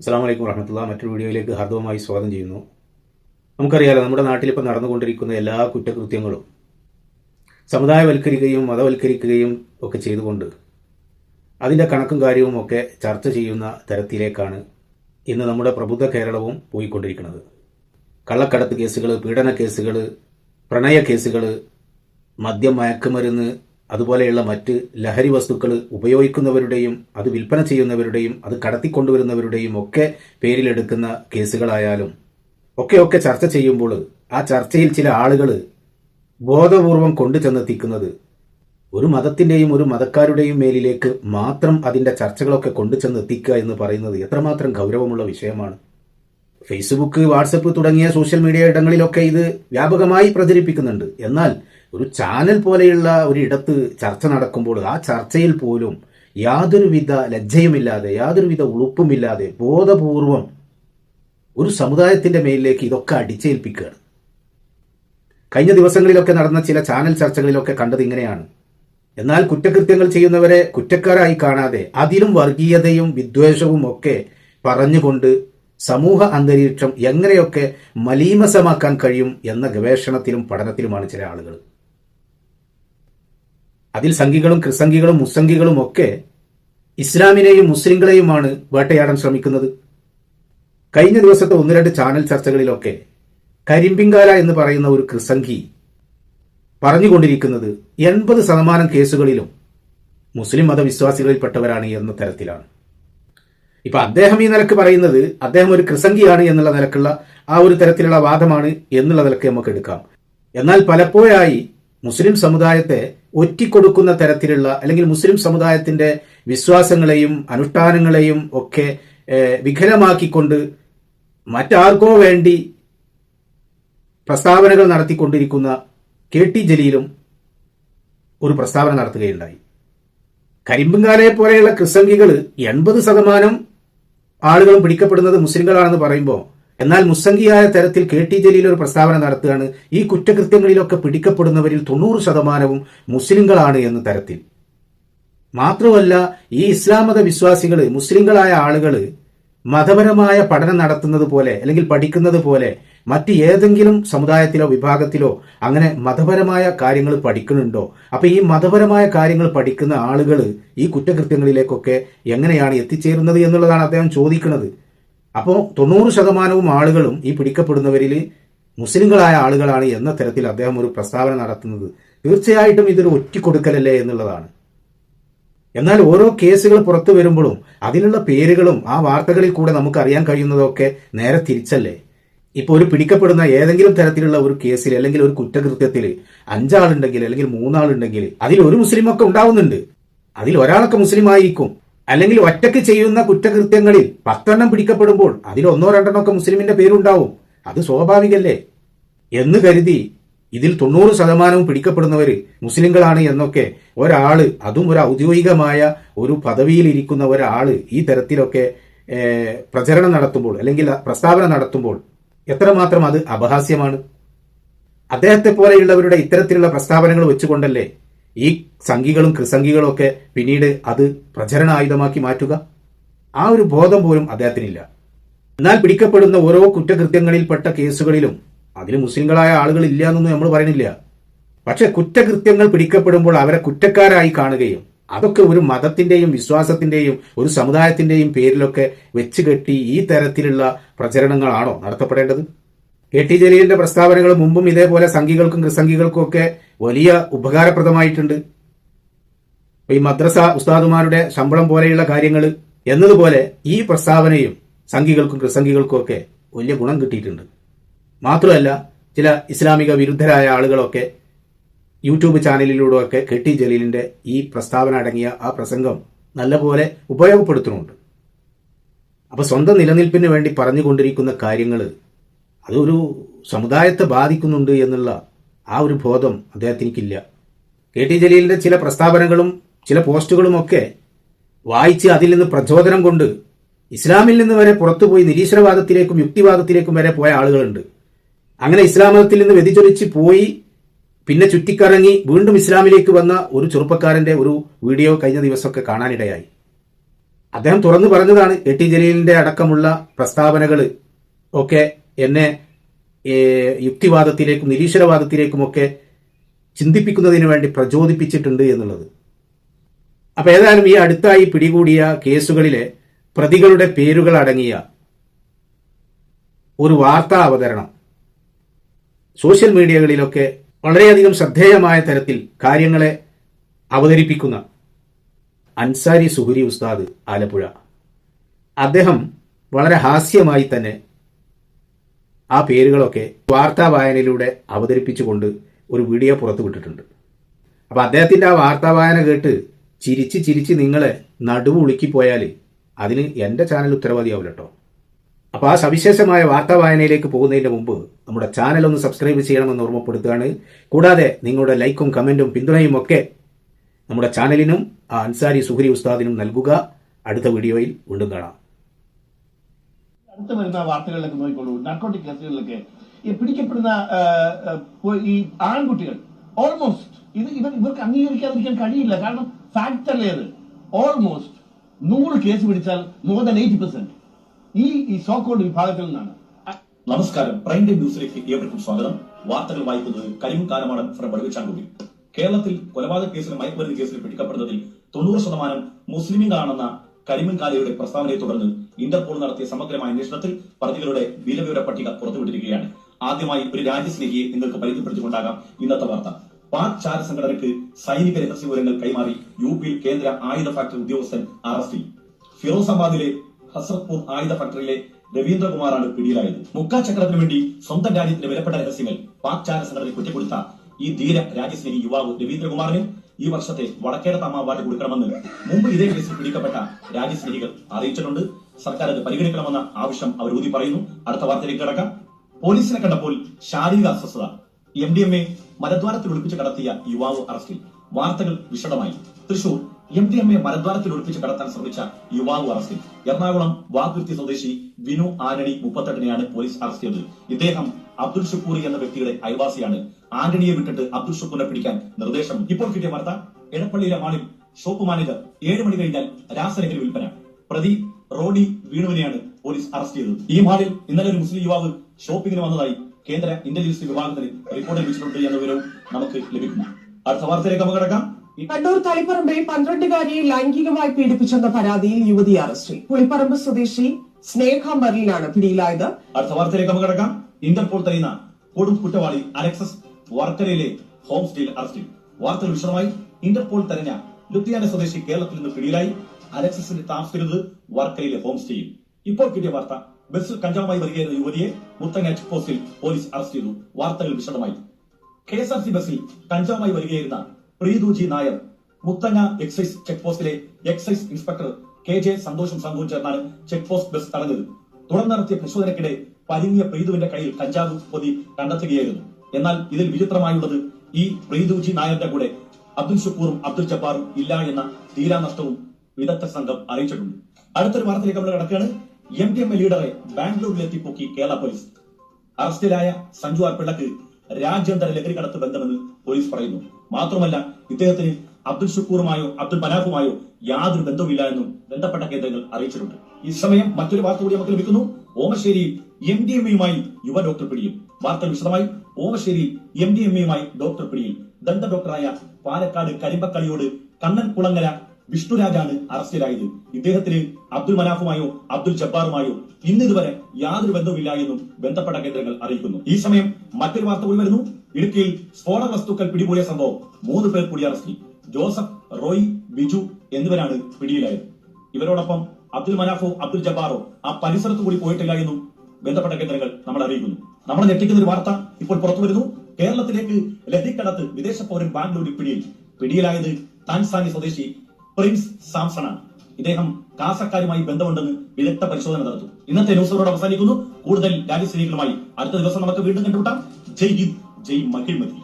അസ്സാം വലൈക്കും വറഹമത്തുള്ള മറ്റൊരു വീഡിയോയിലേക്ക് ഹാർദവമായി സ്വാഗതം ചെയ്യുന്നു. നമുക്കറിയാലോ നമ്മുടെ നാട്ടിലിപ്പോൾ നടന്നുകൊണ്ടിരിക്കുന്ന എല്ലാ കുറ്റകൃത്യങ്ങളും സമുദായവൽക്കരിക്കുകയും മതവൽക്കരിക്കുകയും ഒക്കെ ചെയ്തുകൊണ്ട് അതിന്റെ കണക്കും കാര്യവും ഒക്കെ ചർച്ച ചെയ്യുന്ന തരത്തിലേക്കാണ് ഇന്ന് നമ്മുടെ പ്രബുദ്ധ കേരളവും പോയിക്കൊണ്ടിരിക്കുന്നത്. കള്ളക്കടത്ത് കേസുകൾ പീഡന കേസുകൾ പ്രണയ കേസുകൾ മദ്യം മയക്കുമരുന്ന് അതുപോലെയുള്ള മറ്റ് ലഹരി വസ്തുക്കൾ ഉപയോഗിക്കുന്നവരുടെയും അത് വിൽപ്പന ചെയ്യുന്നവരുടെയും അത് കടത്തിക്കൊണ്ടുവരുന്നവരുടെയും ഒക്കെ പേരിലെടുക്കുന്ന കേസുകളായാലും ഒക്കെ ഒക്കെ ചർച്ച ചെയ്യുമ്പോൾ ആ ചർച്ചയിൽ ചില ആളുകൾ ബോധപൂർവം കൊണ്ടു ചെന്നെത്തിക്കുന്നത് ഒരു മതത്തിന്റെയും ഒരു മതക്കാരുടെയും മേലിലേക്ക് മാത്രം അതിന്റെ ചർച്ചകളൊക്കെ കൊണ്ടു ചെന്നെത്തിക്കുക എന്ന് പറയുന്നത് എത്രമാത്രം ഗൗരവമുള്ള വിഷയമാണ്. ഫേസ്ബുക്ക് വാട്സപ്പ് തുടങ്ങിയ സോഷ്യൽ മീഡിയ ഇടങ്ങളിലൊക്കെ ഇത് വ്യാപകമായി പ്രചരിപ്പിക്കുന്നുണ്ട്. എന്നാൽ ഒരു ചാനൽ പോലെയുള്ള ഒരു ഇടത്ത് ചർച്ച നടക്കുമ്പോൾ ആ ചർച്ചയിൽ പോലും യാതൊരുവിധ ലജ്ജയുമില്ലാതെ യാതൊരുവിധ ഉളുപ്പുമില്ലാതെ ബോധപൂർവം ഒരു സമുദായത്തിന്റെ മേലിലേക്ക് ഇതൊക്കെ അടിച്ചേൽപ്പിക്കുകയാണ്. കഴിഞ്ഞ ദിവസങ്ങളിലൊക്കെ നടന്ന ചില ചാനൽ ചർച്ചകളിലൊക്കെ കണ്ടത് ഇങ്ങനെയാണ്. എന്നാൽ കുറ്റകൃത്യങ്ങൾ ചെയ്യുന്നവരെ കുറ്റക്കാരായി കാണാതെ അതിലും വർഗീയതയും വിദ്വേഷവും ഒക്കെ പറഞ്ഞുകൊണ്ട് സമൂഹ അന്തരീക്ഷം എങ്ങനെയൊക്കെ മലീമസമാക്കാൻ കഴിയും എന്ന ഗവേഷണത്തിലും പഠനത്തിലുമാണ് ചില ആളുകൾ. അതിൽ സംഘികളും ക്രിസംഘികളും മുസംഘികളും ഒക്കെ ഇസ്ലാമിനെയും മുസ്ലിങ്ങളെയുമാണ് വേട്ടയാടാൻ ശ്രമിക്കുന്നത്. കഴിഞ്ഞ ദിവസത്തെ ഒന്ന് രണ്ട് ചാനൽ ചർച്ചകളിലൊക്കെ കരിമ്പിങ്കാല എന്ന് പറയുന്ന ഒരു ക്രിസംഘി പറഞ്ഞുകൊണ്ടിരിക്കുന്നത് എൺപത് ശതമാനം കേസുകളിലും മുസ്ലിം മതവിശ്വാസികളിൽപ്പെട്ടവരാണ് എന്ന തരത്തിലാണ്. ഇപ്പൊ അദ്ദേഹം ഈ നിലയ്ക്ക് പറയുന്നത് അദ്ദേഹം ഒരു ക്രിസംഖിയാണ് എന്നുള്ള നിലക്കുള്ള ആ ഒരു തരത്തിലുള്ള വാദമാണ് എന്നുള്ള നിലയ്ക്ക് നമുക്ക് എടുക്കാം. എന്നാൽ പലപ്പോഴായി മുസ്ലിം സമുദായത്തെ ഒറ്റിക്കൊടുക്കുന്ന തരത്തിലുള്ള അല്ലെങ്കിൽ മുസ്ലിം സമുദായത്തിന്റെ വിശ്വാസങ്ങളെയും അനുഷ്ഠാനങ്ങളെയും ഒക്കെ വിഘലമാക്കിക്കൊണ്ട് മറ്റാർക്കോ വേണ്ടി പ്രസ്താവനകൾ നടത്തിക്കൊണ്ടിരിക്കുന്ന കെ ടി ജലീലും ഒരു പ്രസ്താവന നടത്തുകയുണ്ടായി. കരിമ്പുങ്കാലയെ പോലെയുള്ള ക്രിസംഗികൾ എൺപത് ശതമാനം ആളുകളും പിടിക്കപ്പെടുന്നത് മുസ്ലിങ്ങളാണെന്ന് പറയുമ്പോൾ എന്നാൽ മുസ്സംഗിയായ തരത്തിൽ കെ ടി ജലീൽ ഒരു പ്രസ്താവന നടത്തുകയാണ്. ഈ കുറ്റകൃത്യങ്ങളിലൊക്കെ പിടിക്കപ്പെടുന്നവരിൽ തൊണ്ണൂറ് ശതമാനവും മുസ്ലിങ്ങളാണ് എന്ന തരത്തിൽ. മാത്രമല്ല ഈ ഇസ്ലാം മത വിശ്വാസികൾ മുസ്ലിങ്ങളായ ആളുകൾ മതപരമായ പഠനം നടത്തുന്നത് പോലെ അല്ലെങ്കിൽ പഠിക്കുന്നത് പോലെ മറ്റ് ഏതെങ്കിലും സമുദായത്തിലോ വിഭാഗത്തിലോ അങ്ങനെ മതപരമായ കാര്യങ്ങൾ പഠിക്കുന്നുണ്ടോ? അപ്പൊ ഈ മതപരമായ കാര്യങ്ങൾ പഠിക്കുന്ന ആളുകൾ ഈ കുറ്റകൃത്യങ്ങളിലേക്കൊക്കെ എങ്ങനെയാണ് എത്തിച്ചേരുന്നത് എന്നുള്ളതാണ് അദ്ദേഹം ചോദിക്കുന്നത്. അപ്പോൾ തൊണ്ണൂറ് ശതമാനവും ആളുകളും ഈ പിടിക്കപ്പെടുന്നവരിൽ മുസ്ലിങ്ങളായ ആളുകളാണ് എന്ന തരത്തിൽ അദ്ദേഹം ഒരു പ്രസ്താവന നടത്തുന്നത്. തീർച്ചയായിട്ടും ഇതൊരു ഒറ്റിക്കൊടുക്കലല്ലേ എന്നുള്ളതാണ്. എന്നാൽ ഓരോ കേസുകൾ പുറത്തു വരുമ്പോഴും അതിനുള്ള പേരുകളും ആ വാർത്തകളിൽ കൂടെ നമുക്ക് അറിയാൻ കഴിയുന്നതൊക്കെ നേരെ തിരിച്ചല്ലേ? ഇപ്പോൾ ഒരു പിടിക്കപ്പെടുന്ന ഏതെങ്കിലും തരത്തിലുള്ള ഒരു കേസിൽ അല്ലെങ്കിൽ ഒരു കുറ്റകൃത്യത്തിൽ അഞ്ചാളുണ്ടെങ്കിൽ അല്ലെങ്കിൽ മൂന്നാളുണ്ടെങ്കിൽ അതിൽ ഒരു മുസ്ലിമൊക്കെ ഉണ്ടാവുന്നുണ്ട്. അതിൽ ഒരാളൊക്കെ മുസ്ലിം ആയിരിക്കും അല്ലെങ്കിൽ ഒറ്റയ്ക്ക് ചെയ്യുന്ന കുറ്റകൃത്യങ്ങളിൽ പത്തെണ്ണം പിടിക്കപ്പെടുമ്പോൾ അതിൽ ഒന്നോ രണ്ടെണ്ണോ ഒക്കെ മുസ്ലിമിന്റെ പേരുണ്ടാവും. അത് സ്വാഭാവികല്ലേ? എന്ന് കരുതി ഇതിൽ തൊണ്ണൂറ് ശതമാനവും പിടിക്കപ്പെടുന്നവർ മുസ്ലിങ്ങളാണ് എന്നൊക്കെ ഒരാൾ അതും ഒരു ഔദ്യോഗികമായ ഒരു പദവിയിൽ ഇരിക്കുന്ന ഒരാൾ ഈ തരത്തിലൊക്കെ പ്രചരണം നടത്തുമ്പോൾ അല്ലെങ്കിൽ പ്രസ്താവന നടത്തുമ്പോൾ എത്രമാത്രം അത് അപഹാസ്യമാണ്? അദ്ദേഹത്തെ പോലെയുള്ളവരുടെ ഇത്തരത്തിലുള്ള പ്രസ്താവനകൾ വെച്ചുകൊണ്ടല്ലേ ഈ സംഘികളും ക്രിസംഘികളും ഒക്കെ പിന്നീട് അത് പ്രചരണ ആയുധമാക്കി മാറ്റുക? ആ ഒരു ബോധം പോലും അദ്ദേഹത്തിനില്ല. എന്നാൽ പിടിക്കപ്പെടുന്ന ഓരോ കുറ്റകൃത്യങ്ങളിൽപ്പെട്ട കേസുകളിലും അതിൽ മുസ്ലിങ്ങളായ ആളുകൾ ഇല്ല എന്നൊന്നും നമ്മൾ പറയുന്നില്ല. പക്ഷെ കുറ്റകൃത്യങ്ങൾ പിടിക്കപ്പെടുമ്പോൾ അവരെ കുറ്റക്കാരായി കാണുകയും അതൊക്കെ ഒരു മതത്തിന്റെയും വിശ്വാസത്തിന്റെയും ഒരു സമുദായത്തിന്റെയും പേരിലൊക്കെ വെച്ച് കെട്ടി ഈ തരത്തിലുള്ള പ്രചരണങ്ങളാണോ നടത്തപ്പെടേണ്ടത്? കെ ടി ജലീലിന്റെ പ്രസ്താവനകൾ മുമ്പും ഇതേപോലെ സംഘികൾക്കും ക്രിസംഘികൾക്കും ഒക്കെ വലിയ ഉപകാരപ്രദമായിട്ടുണ്ട്. ഈ മദ്രസ ഉസ്താദുമാരുടെ ശമ്പളം പോലെയുള്ള കാര്യങ്ങൾ എന്നതുപോലെ ഈ പ്രസ്താവനയും സംഘികൾക്കും ക്രിസംഘികൾക്കും ഒക്കെ വലിയ ഗുണം കിട്ടിയിട്ടുണ്ട്. മാത്രമല്ല ചില ഇസ്ലാമിക വിരുദ്ധരായ ആളുകളൊക്കെ യൂട്യൂബ് ചാനലിലൂടെയൊക്കെ കെ ടി ജലീലിന്റെ ഈ പ്രസ്താവന അടങ്ങിയ ആ പ്രസംഗം നല്ലപോലെ ഉപയോഗപ്പെടുത്തുന്നുണ്ട്. അപ്പൊ സ്വന്തം നിലനിൽപ്പിന് വേണ്ടി പറഞ്ഞുകൊണ്ടിരിക്കുന്ന കാര്യങ്ങൾ അതൊരു സമുദായത്തെ ബാധിക്കുന്നുണ്ട് എന്നുള്ള ആ ഒരു ബോധം അദ്ദേഹത്തിനിക്കില്ല. കെ ടി ജലീലിന്റെ ചില പ്രസ്താവനകളും ചില പോസ്റ്റുകളും ഒക്കെ വായിച്ച് അതിൽ നിന്ന് പ്രചോദനം കൊണ്ട് ഇസ്ലാമിൽ നിന്ന് വരെ പുറത്തുപോയി നിരീശ്വരവാദത്തിലേക്കും യുക്തിവാദത്തിലേക്കും വരെ പോയ ആളുകളുണ്ട്. അങ്ങനെ ഇസ്ലാം മതത്തിൽ നിന്ന് വ്യതിചൊലിച്ച് പോയി പിന്നെ ചുറ്റിക്കറങ്ങി വീണ്ടും ഇസ്ലാമിലേക്ക് വന്ന ഒരു ചെറുപ്പക്കാരന്റെ ഒരു വീഡിയോ കഴിഞ്ഞ ദിവസമൊക്കെ കാണാനിടയായി. അദ്ദേഹം തുറന്നു പറഞ്ഞതാണ് എ ടി ജലീലിന്റെ അടക്കമുള്ള പ്രസ്താവനകൾ ഒക്കെ എന്നെ യുക്തിവാദത്തിലേക്കും നിരീശ്വരവാദത്തിലേക്കുമൊക്കെ ചിന്തിപ്പിക്കുന്നതിന് വേണ്ടി പ്രചോദിപ്പിച്ചിട്ടുണ്ട് എന്നുള്ളത്. അപ്പൊ ഏതായാലും ഈ അടുത്തായി പിടികൂടിയ കേസുകളിലെ പ്രതികളുടെ പേരുകൾ അടങ്ങിയ ഒരു വാർത്താ അവതരണം. സോഷ്യൽ മീഡിയകളിലൊക്കെ വളരെയധികം ശ്രദ്ധേയമായ തരത്തിൽ കാര്യങ്ങളെ അവതരിപ്പിക്കുന്ന അൻസാരി സുഹുരി ഉസ്താദ് ആലപ്പുഴ. അദ്ദേഹം വളരെ ഹാസ്യമായി തന്നെ ആ പേരുകളൊക്കെ വാർത്താ വായനയിലൂടെ അവതരിപ്പിച്ചുകൊണ്ട് ഒരു വീഡിയോ പുറത്തുവിട്ടിട്ടുണ്ട് അപ്പോൾ അദ്ദേഹത്തിന്റെ ആ വാർത്താ വായന കേട്ട് ചിരിച്ച് ചിരിച്ച് നിങ്ങളെ നടുവ് ഉളുക്കിപ്പോയാൽ അതിന് എന്റെ ചാനൽ ഉത്തരവാദിയാവില്ല കേട്ടോ അപ്പോൾ ആ സവിശേഷമായ വാർത്താ വായനയിലേക്ക് പോകുന്നതിന് മുമ്പ് നമ്മുടെ ചാനൽ ഒന്ന് സബ്സ്ക്രൈബ് ചെയ്യണമെന്ന് ഓർമ്മപ്പെടുത്തുകയാണ്. കൂടാതെ നിങ്ങളുടെ ലൈക്കും കമന്റും പിന്തുണയും ഒക്കെ നമ്മുടെ ചാനലിനും ആ അൻസാരി സുഹരി ഉസ്താദിനും നൽകുക. അടുത്ത വീഡിയോയിൽ വീണ്ടും കാണാം. അടുത്ത് വരുന്ന വാർത്തകളിലൊക്കെ നോക്കിക്കോളൂ. നാർക്കോട്ടിക് കേസുകളിലൊക്കെ. ഈ പിടിക്കപ്പെടുന്ന ഈ ആൺകുട്ടികൾ ഓൾമോസ്റ്റ് ഇത് ഇവർ ഇവർക്ക് അംഗീകരിക്കാതിരിക്കാൻ കഴിയില്ല. കാരണം ഫാക്ട് അല്ലേ അത്. ഓൾമോസ്റ്റ് നൂറ് കേസ് പിടിച്ചാൽ മോർ ദാൻ എയ്റ്റി പെർസെന്റ് ഈ ഈ സോക്കോൾഡ് വിഭാഗത്തിൽ നിന്നാണ്. നമസ്കാരം. പ്രൈം ടൈം ന്യൂസിലേക്ക് ഏവർക്കും സ്വാഗതം. വാർത്തകൾ വായിക്കുന്നത് കരിമുക്കാലമാണ് ഫ്രം വടുവിച്ചാൻകുടി കേരളത്തിൽ കൊലപാതക കേസിലും മയക്കുമരുന്ന് കേസിലും പിടിക്കപ്പെടുന്നതിൽ തൊണ്ണൂറ് ശതമാനം മുസ്ലിമികളാണെന്ന കരിമൻകാലയുടെ പ്രസ്താവനയെ തുടർന്ന് ഇന്റർപോൾ നടത്തിയ സമഗ്രമായ അന്വേഷണത്തിൽ പ്രതികളുടെ വിലവിവര പട്ടിക പുറത്തുവിട്ടിരിക്കുകയാണ്. ആദ്യമായി ഒരു രാജ്യസ്നേഹിയെ നിങ്ങൾക്ക് പരിചയപ്പെടുത്തിക്കൊണ്ടാകാം ഇന്നത്തെ വാർത്ത. പാക് ചാര സംഘടനയ്ക്ക് സൈനിക രഹസ്യ വിവരങ്ങൾ കൈമാറി യു പിയിൽ കേന്ദ്ര ആയുധ ഫാക്ടറി ഉദ്യോഗസ്ഥൻ അറസ്റ്റിൽ. ഫിറോസാബാദിലെ ഹസ്രത്പൂർ ആയുധ ഫാക്ടറിയിലെ രവീന്ദ്രകുമാറാണ് പിടിയിലായത്. മുക്കാ ചക്രത്തിന് വേണ്ടി സ്വന്തം രാജ്യത്തിന്റെ വിലപ്പെട്ട രഹസ്യങ്ങൾ പാക് ചാര സംഘടനയെ കുറ്റപ്പെടുത്ത ഈ ധീര രാജ്യസ്നേഹി യുവാവ് രവീന്ദ്രകുമാറിന് ഈ വർഷത്തെ വടക്കേടത്തമ്മ അവാർഡ് കൊടുക്കണമെന്ന് മുമ്പ് ഇതേ കേസിൽ പിടിക്കപ്പെട്ട രാജ്യസ്നേഹികൾ അറിയിച്ചിട്ടുണ്ട്. സർക്കാർ അത് പരിഗണിക്കണമെന്ന ആവശ്യം അവർ ഊതി പറയുന്നു. അടുത്ത വാർത്തയിലേക്ക് കിടക്കാം. പോലീസിനെ കണ്ടപ്പോൾ ശാരീരിക അസ്വസ്ഥത. എം ഡി എം എ മലദ്വാരത്തിൽ ഒളിപ്പിച്ച് കടത്തിയ യുവാവ് അറസ്റ്റിൽ. വാർത്തകൾ വിശദമായി. Thrissur M D M A മലദ്വാരത്തിൽ ഒളിപ്പിച്ച് കടത്താൻ ശ്രമിച്ച യുവാവ് അറസ്റ്റിൽ. എറണാകുളം വാഗുർത്തി സ്വദേശി വിനു ആന്റണി മുപ്പത്തെട്ടിനെയാണ് പോലീസ് അറസ്റ്റ് ചെയ്തത്. ഇദ്ദേഹം അബ്ദുൽ ഷുക്കൂറി എന്ന വ്യക്തിയുടെ അയൽവാസിയാണ്. ആന്റണിയെ വിട്ടിട്ട് അബ്ദുൽ ഷുക്കൂറിനെ പിടിക്കാൻ നിർദ്ദേശം. ഇപ്പോൾ കിട്ടിയ വാർത്ത എടപ്പള്ളിയിലെ മാളിൽ ഷോപ്പ് മാനേജർ ഏഴ് മണി കഴിഞ്ഞാൽ രാസലഹരി വിൽപ്പന. പ്രതി റോഡി വീണുവിനെയാണ് പോലീസ് അറസ്റ്റ് ചെയ്തത്. ഈ മാളിൽ ഇന്നലെ ഒരു മുസ്ലിം യുവാവ് ഷോപ്പിംഗിന് വന്നതായി കേന്ദ്ര ഇന്റലിജൻസ് വിഭാഗത്തിന് റിപ്പോർട്ട് ലഭിച്ചിട്ടുണ്ട് എന്ന വിവരവും നമുക്ക് ലഭിക്കുന്നു. അടുത്ത വാർത്തയിലേക്ക് നമുക്ക് കിടക്കാം. കണ്ണൂർ തളിപ്പറമ്പിൽ പന്ത്രണ്ടുകാരിയെ ലൈംഗികമായി പീഡിപ്പിച്ചെന്ന പരാതിയിൽ യുവതി അറസ്റ്റിൽ പുളിപ്പറമ്പ് സ്വദേശി സ്നേഹ മറിയിലാണ് പിടിയിലായത്. അടുത്ത വാർത്തയിലേക്ക് നമുക്ക് കിടക്കാം. ഇന്റർപോൾ തരുന്ന കൊടും കുറ്റവാളി അലക്സസ് വർക്കരയിലെ ഹോം സ്റ്റേയിൽ അറസ്റ്റിൽ വാർത്തകൾ വിശദമായി ഇന്റർപോൾ തെരഞ്ഞ ലുത്തിയാന സ്വദേശി കേരളത്തിൽ നിന്ന് പിടിയിലായി. അലക്സസിന്റെ താമസിക്കുന്നത് വർക്കയിലെ ഹോം സ്റ്റേയിൽ ഇപ്പോൾ കിട്ടിയ വാർത്ത ബസ് കഞ്ചാവുമായി വരികയായിരുന്ന യുവതിയെ മുത്തങ്ങ ചെക്ക് പോസ്റ്റിൽ പോലീസ് അറസ്റ്റ് ചെയ്തു. വാർത്തകൾ വിശദമായി. കെ എസ് ആർ സി ബസ്സിൽ കഞ്ചാവുമായി വരികയായിരുന്ന Preethu G Nair Muthanga excise check പോസ്റ്റിലെ excise inspector K J സന്തോഷം സംഘവും ചേർന്നാണ് ചെക്ക് പോസ്റ്റ് ബസ് തടഞ്ഞത്. തുടർന്ന് നടത്തിയ പരിശോധനയ്ക്കിടെ പരിങ്ങിയ പ്രീതുവിന്റെ കയ്യിൽ കഞ്ചാവ് പൊതി കണ്ടെത്തുകയായിരുന്നു. എന്നാൽ ഇതിൽ വിചിത്രമായുള്ളത് ഈ പ്രീതു ജി നായരുടെ കൂടെ അബ്ദുൽ ഷുക്കൂറും അബ്ദുൽ ജബ്ബാറും ഇല്ല എന്ന തീരാനഷ്ടവും വിദഗ്ധ സംഘം അറിയിച്ചിട്ടുണ്ട്. അടുത്തൊരു വാർത്തയിലേക്ക് നമ്മൾ കിടക്കുകയാണ്. എം ഡി എം എ ലീഡറെ ബാംഗ്ലൂരിലെത്തി പൊക്കി കേരള പോലീസ്. അറസ്റ്റിലായ സഞ്ജു ആർ പിള്ളക്ക് രാജ്യാന്തര ലഹരി കടത്ത് ബന്ധമെന്ന് പോലീസ് പറയുന്നു. മാത്രമല്ല ഇദ്ദേഹത്തിന് അബ്ദുൽ ഷുക്കൂറുമായോ അബ്ദുൽ മനാഫുമായോ യാതൊരു ബന്ധവുമില്ല എന്നും ബന്ധപ്പെട്ട കേന്ദ്രങ്ങൾ അറിയിച്ചിട്ടുണ്ട്. ഈ സമയം മറ്റൊരു വാർത്ത കൂടി നമുക്ക് ലഭിക്കുന്നു. ഓമശ്ശേരിയിൽ എം ഡി എം എയുമായി യുവ ഡോക്ടർ പിടിയിൽ. വാർത്തകൾ വിശദമായി. ഓമശ്ശേരിയിൽ എം ഡി എം എയുമായി ഡോക്ടർ പിടിയിൽ. ദന്ത ഡോക്ടറായ പാലക്കാട് കരിമ്പക്കളിയോട് കണ്ണൻ കുളങ്ങര വിഷ്ണുരാജാണ് അറസ്റ്റിലായത്. ഇദ്ദേഹത്തിന് അബ്ദുൽ മനാഫുമായോ അബ്ദുൽ ജബ്ബാറുമായോ ഇന്ന് ഇതുവരെ യാതൊരു ബന്ധവുമില്ല എന്നും ബന്ധപ്പെട്ട കേന്ദ്രങ്ങൾ അറിയിക്കുന്നു. ഈ സമയം മറ്റൊരു വാർത്ത കൂടി വരുന്നു. ഇടുക്കിയിൽ സ്ഫോടക വസ്തുക്കൾ പിടികൂടിയ സംഭവം. മൂന്ന് പേർ കൂടി അറസ്റ്റിൽ. ജോസഫ് റോയ് ബിജു എന്നിവരാണ് പിടിയിലായത്. ഇവരോടൊപ്പം അബ്ദുൽ മനാഫോ അബ്ദുൽ ജബ്ബാറോ ആ പരിസരത്ത് കൂടി പോയിട്ടില്ല എന്നും ബന്ധപ്പെട്ട കേന്ദ്രങ്ങൾ നമ്മൾ അറിയിക്കുന്നു. നമ്മളെ ഞെട്ടിക്കുന്ന ഒരു വാർത്ത ഇപ്പോൾ പുറത്തു വരുന്നു. കേരളത്തിലേക്ക് ലഹരിക്കടത്ത് വിദേശ പൗരൻ ബാംഗ്ലൂരിൽ പിടിയിൽ. പിടിയിലായത് താൻസാനി സ്വദേശി പ്രിൻസ് സാംസണാണ്. ഇദ്ദേഹം കാസക്കാരുമായി ബന്ധമുണ്ടെന്ന് വിദഗ്ധ പരിശോധന നടത്തും ഇന്നത്തെ ന്യൂസുകളോട് അവസാനിക്കുന്നു. കൂടുതൽ രാജ്യസ്ഥിതികളുമായി അടുത്ത ദിവസം നമുക്ക് വീണ്ടും കണ്ടുമുട്ടാം. ജയ് ഹിന്ദ് ജയ് മഹിഴ്മതി.